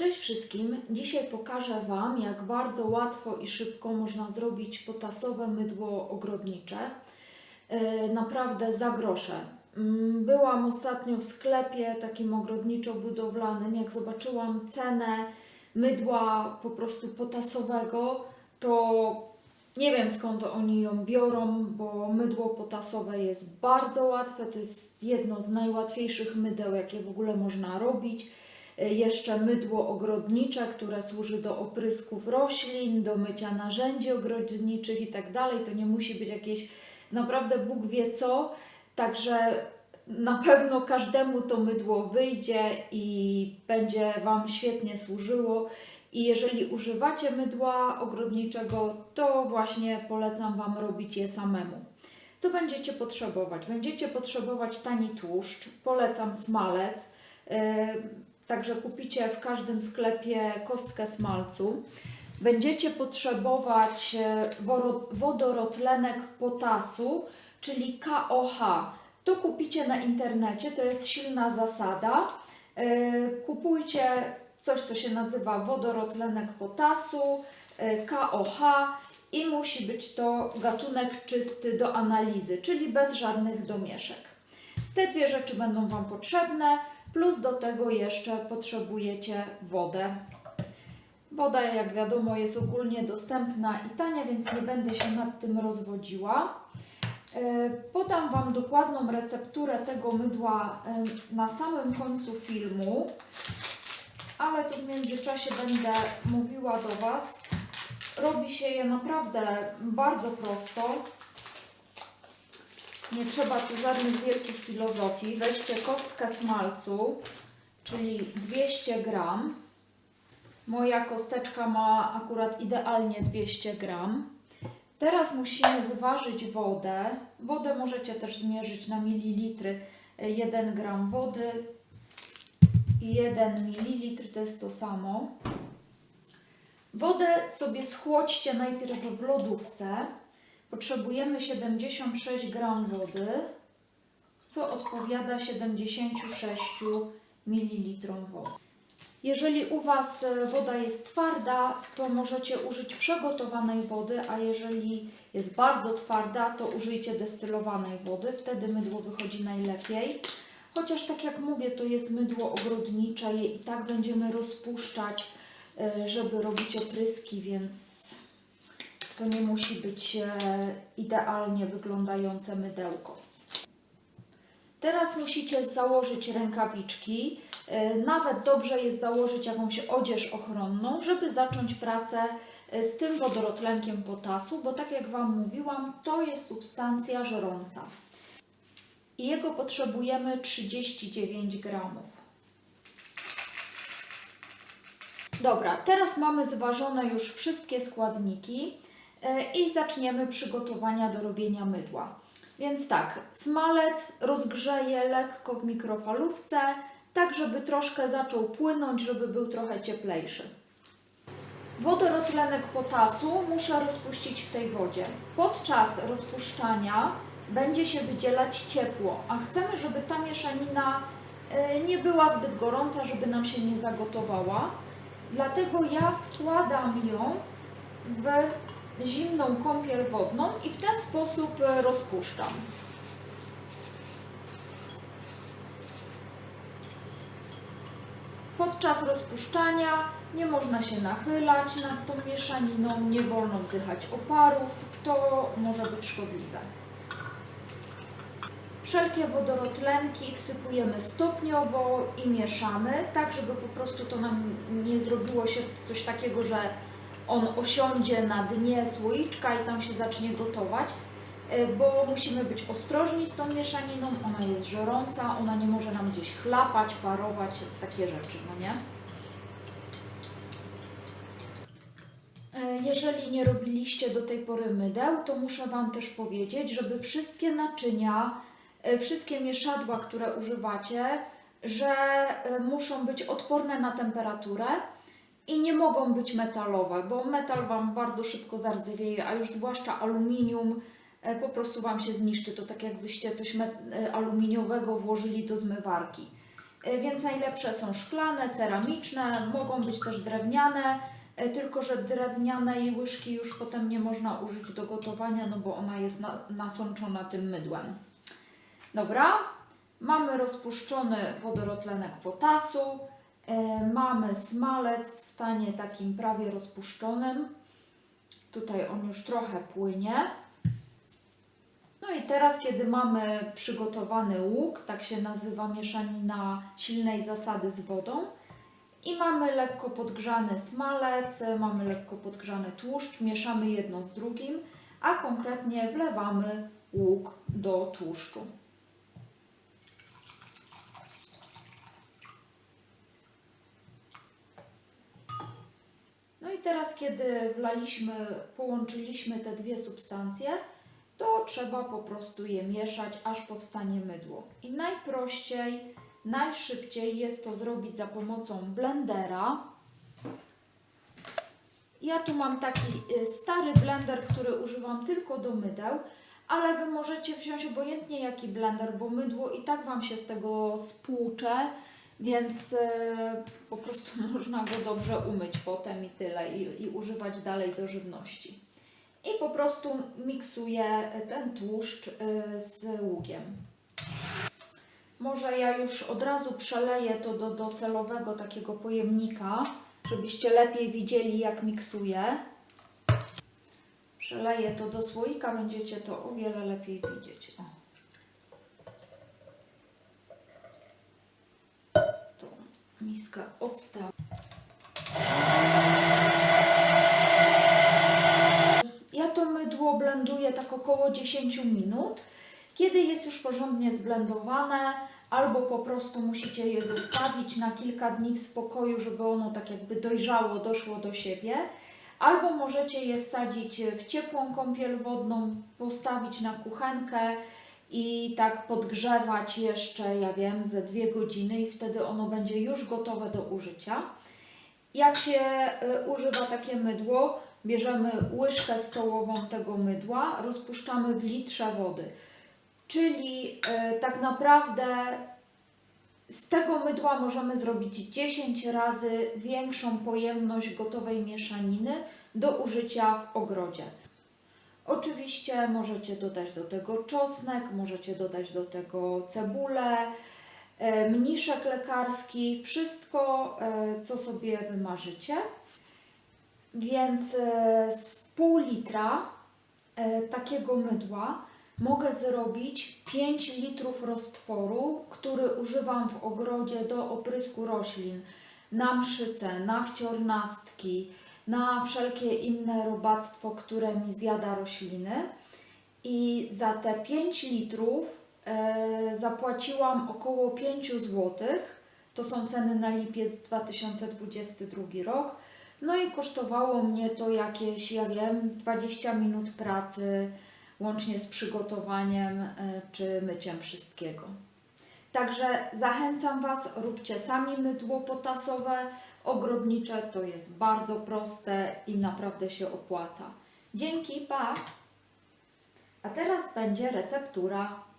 Cześć wszystkim. Dzisiaj pokażę Wam, jak bardzo łatwo i szybko można zrobić potasowe mydło ogrodnicze. E, Naprawdę za grosze. Mm, Byłam ostatnio w sklepie takim ogrodniczo-budowlanym. Jak zobaczyłam cenę mydła po prostu potasowego, to nie wiem skąd oni ją biorą, bo mydło potasowe jest bardzo łatwe. To jest jedno z najłatwiejszych mydeł, jakie w ogóle można robić. Y, Jeszcze mydło ogrodnicze, które służy do oprysków roślin, do mycia narzędzi ogrodniczych i tak dalej. To nie musi być jakieś naprawdę Bóg wie co. Także na pewno każdemu to mydło wyjdzie i będzie Wam świetnie służyło. I jeżeli używacie mydła ogrodniczego, to właśnie polecam Wam robić je samemu. Co będziecie potrzebować? Będziecie potrzebować tani tłuszcz, polecam smalec. Także kupicie w każdym sklepie kostkę smalcu. Będziecie potrzebować e, wodorotlenek potasu, czyli KOH. To kupicie na internecie, to jest silna zasada. E, Kupujcie coś, co się nazywa wodorotlenek potasu, e, KOH i musi być to gatunek czysty do analizy, czyli bez żadnych domieszek. Te dwie rzeczy będą Wam potrzebne, plus do tego jeszcze potrzebujecie wodę. Woda, jak wiadomo, jest ogólnie dostępna i tania, więc nie będę się nad tym rozwodziła. E, Podam Wam dokładną recepturę tego mydła e, na samym końcu filmu, ale w międzyczasie będę mówiła do Was. Robi się je naprawdę bardzo prosto. Nie trzeba tu żadnych wielkich filozofii. Weźcie kostkę smalcu, czyli 200 gram. Moja kosteczka ma akurat idealnie 200 gram. Teraz musimy zważyć wodę. Wodę możecie też zmierzyć na mililitry. 1 gram wody i 1 mililitr to jest to samo. Wodę sobie schłodźcie najpierw w lodówce. Potrzebujemy 76 gram wody, co odpowiada 76 ml wody. Jeżeli u Was e, woda jest twarda, to możecie użyć przegotowanej wody, a jeżeli jest bardzo twarda, to użyjcie destylowanej wody. Wtedy mydło wychodzi najlepiej. Chociaż tak jak mówię, to jest mydło ogrodnicze i tak będziemy rozpuszczać, e, żeby robić opryski, więc to nie musi być e, idealnie wyglądające mydełko. Teraz musicie założyć rękawiczki. E, Nawet dobrze jest założyć jakąś odzież ochronną, żeby zacząć pracę e, z tym wodorotlenkiem potasu, bo tak jak Wam mówiłam, to jest substancja żrąca. I jego potrzebujemy 39 gramów. Dobra, teraz mamy zważone już wszystkie składniki i zaczniemy przygotowania do robienia mydła. Więc tak, smalec rozgrzeję lekko w mikrofalówce, tak żeby troszkę zaczął płynąć, żeby był trochę cieplejszy. Wodorotlenek potasu muszę rozpuścić w tej wodzie. Podczas rozpuszczania będzie się wydzielać ciepło, a chcemy, żeby ta mieszanina e, nie była zbyt gorąca, żeby nam się nie zagotowała. Dlatego ja wkładam ją w zimną kąpiel wodną i w ten sposób e, rozpuszczam. Podczas rozpuszczania nie można się nachylać nad tą mieszaniną, nie wolno wdychać oparów, to może być szkodliwe. Wszelkie wodorotlenki wsypujemy stopniowo i mieszamy, tak żeby po prostu to nam nie zrobiło się coś takiego, że on osiądzie na dnie słoiczka i tam się zacznie gotować, y, bo musimy być ostrożni z tą mieszaniną, ona jest żerąca, ona nie może nam gdzieś chlapać, parować, takie rzeczy, no nie? E, Jeżeli nie robiliście do tej pory mydeł, to muszę Wam też powiedzieć, żeby wszystkie naczynia, e, wszystkie mieszadła, które używacie, że e, muszą być odporne na temperaturę i nie mogą być metalowe, bo metal Wam bardzo szybko zardzewieje, a już zwłaszcza aluminium e, po prostu Wam się zniszczy. To tak jakbyście coś e, aluminiowego włożyli do zmywarki. e, więc najlepsze są szklane, ceramiczne, mogą być też drewniane, tylko że drewnianej łyżki już potem nie można użyć do gotowania, no bo ona jest na, nasączona tym mydłem. Dobra, mamy rozpuszczony wodorotlenek potasu, mamy smalec w stanie takim prawie rozpuszczonym. Tutaj on już trochę płynie. No i teraz, kiedy mamy przygotowany łuk, tak się nazywa mieszanina silnej zasady z wodą, i mamy lekko podgrzany smalec, mamy lekko podgrzany tłuszcz, mieszamy jedno z drugim, a konkretnie wlewamy łuk do tłuszczu. Teraz, kiedy wlaliśmy, połączyliśmy te dwie substancje, to trzeba po prostu je mieszać, aż powstanie mydło. I najprościej, najszybciej jest to zrobić za pomocą blendera. Ja tu mam taki y, stary blender, który używam tylko do mydeł, ale Wy możecie wziąć obojętnie jaki blender, bo mydło i tak Wam się z tego spłucze, więc y, po prostu można go dobrze umyć potem i tyle i, i używać dalej do żywności i po prostu miksuję ten tłuszcz y, z łukiem. Może ja już od razu przeleję to do docelowego takiego pojemnika, żebyście lepiej widzieli jak miksuję. Przeleję to do słoika, będziecie to o wiele lepiej widzieć. O. To miska odstawię. Ja to mydło blenduję tak około 10 minut. Kiedy jest już porządnie zblendowane, albo po prostu musicie je zostawić na kilka dni w spokoju, żeby ono tak jakby dojrzało, doszło do siebie, albo możecie je wsadzić w ciepłą kąpiel wodną, postawić na kuchenkę i tak podgrzewać jeszcze, ja wiem, ze dwie godziny i wtedy ono będzie już gotowe do użycia. Jak się y, używa takie mydło, bierzemy łyżkę stołową tego mydła, rozpuszczamy w litrze wody. Czyli y, tak naprawdę z tego mydła możemy zrobić 10 razy większą pojemność gotowej mieszaniny do użycia w ogrodzie. Oczywiście możecie dodać do tego czosnek, możecie dodać do tego cebulę, e, mniszek lekarski, wszystko e, co sobie wymarzycie. Więc e, z pół litra takiego mydła mogę zrobić 5 litrów roztworu, który używam w ogrodzie do oprysku roślin, na mszyce, na wciornastki, na wszelkie inne robactwo, które mi zjada rośliny. I za te 5 litrów e, zapłaciłam około 5 zł. To są ceny na lipiec 2022 rok. No i kosztowało mnie to jakieś, ja wiem, 20 minut pracy, łącznie z przygotowaniem e, czy myciem wszystkiego. Także zachęcam Was, róbcie sami mydło potasowe, ogrodnicze, to jest bardzo proste i naprawdę się opłaca. Dzięki, pa! A teraz będzie receptura.